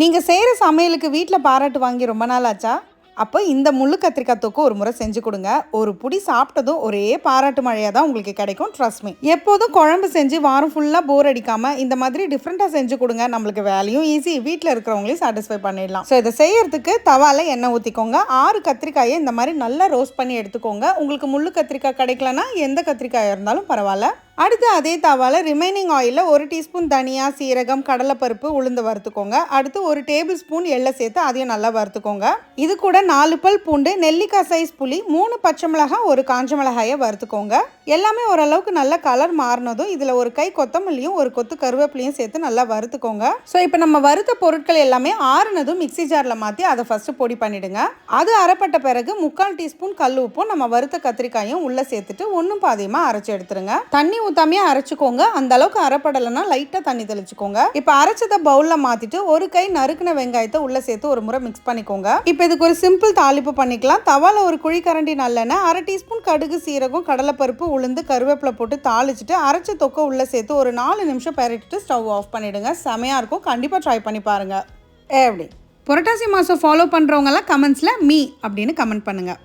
நீங்கள் செய்கிற சமையலுக்கு வீட்டில் பாராட்டு வாங்கி ரொம்ப நாள் ஆச்சா? அப்போ இந்த முள்ளு கத்திரிக்காய் தொக்கு ஒரு முறை செஞ்சு கொடுங்க. ஒரு புடி சாப்பிட்டதும் ஒரே பாராட்டு மழையாக தான் உங்களுக்கு கிடைக்கும். ட்ரஸ்ட் மீ எப்போதும் குழம்பு செஞ்சு வாரம் ஃபுல்லாக போர் அடிக்காமல் இந்த மாதிரி டிஃப்ரெண்ட்டாக செஞ்சு கொடுங்க. நம்மளுக்கு வேலையும் ஈஸி வீட்டில் இருக்கிறவங்களையும் சாட்டிஸ்ஃபை பண்ணிடலாம். ஸோ இதை செய்யறதுக்கு தவால எண்ணெய் ஊற்றிக்கோங்க ஆறு கத்திரிக்காயை இந்த மாதிரி நல்லா ரோஸ்ட் பண்ணி எடுத்துக்கோங்க. உங்களுக்கு முள்ளு கத்திரிக்காய் கிடைக்கலனா எந்த கத்திரிக்காயாக இருந்தாலும் பரவாயில்ல. அடுத்து அதே தாவால் ரிமைனிங் ஆயிலில் ஒரு டீஸ்பூன் தனியா சீரகம் கடலைப்பருப்பு உளுந்து வறுத்துக்கோங்க. அடுத்து ஒரு டேபிள் ஸ்பூன் எள்ளை சேர்த்து அதையும் நல்லா வறுத்துக்கோங்க. இது கூட நாலு பல் பூண்டு நெல்லிக்காய் சைஸ் புளி மூணு பச்சை மிளகாய் ஒரு காஞ்ச மிளகாயை வறுத்துக்கோங்க. எல்லாமே ஓரளவுக்கு நல்ல கலர் மாறினதும் இதில் ஒரு கை கொத்தமல்லியும் ஒரு கொத்து கருவேப்பிலையும் சேர்த்து நல்லா வறுத்துக்கோங்க. ஸோ இப்போ நம்ம வறுத்த பொருட்கள் எல்லாமே ஆறுனதும் மிக்ஸி ஜாரில் மாற்றி அதை ஃபஸ்ட்டு பொடி பண்ணிடுங்க. அது அரைப்பட்ட பிறகு முக்கால் டீஸ்பூன் கல் உப்பும் நம்ம வறுத்த கத்திரிக்காயும் உள்ளே சேர்த்துட்டு ஒன்றும் பாதியமாக அரைச்சி எடுத்துருங்க. தண்ணி ஊற்றாமையே அரைச்சிக்கோங்க. அந்த அளவுக்கு அரைப்படலைன்னா லைட்டாக தண்ணி தெளிச்சுக்கோங்க. இப்போ அரைச்சதை பவுலில் மாற்றிட்டு ஒரு கை நறுக்கின வெங்காயத்தை உள்ளே சேர்த்து ஒரு முறை மிக்ஸ் பண்ணிக்கோங்க. இப்போ இதுக்கு ஒரு சிம்பிள் தாளிப்பு பண்ணிக்கலாம். தவால ஒரு குழிக்கரண்டி நல்லெண்ணெய் அரை டீஸ்பூன் கடுகு சீரகம் கடலைப்பருப்பு உளுந்து கருவேப்பிலை போட்டு தாளிச்சிட்டு அரைச்ச தொக்கை உள்ளே சேர்த்து ஒரு நாலு நிமிஷம் பரட்டிட்டு ஸ்டவ் ஆஃப் பண்ணிடுங்க. செமையாக இருக்கும். கண்டிப்பாக ட்ரை பண்ணி பாருங்கள் எப்படி? புரட்டாசி மாதம் ஃபாலோ பண்ணுறவங்கெல்லாம் கமெண்ட்ஸில் மீ அப்படின்னு கமெண்ட் பண்ணுங்கள்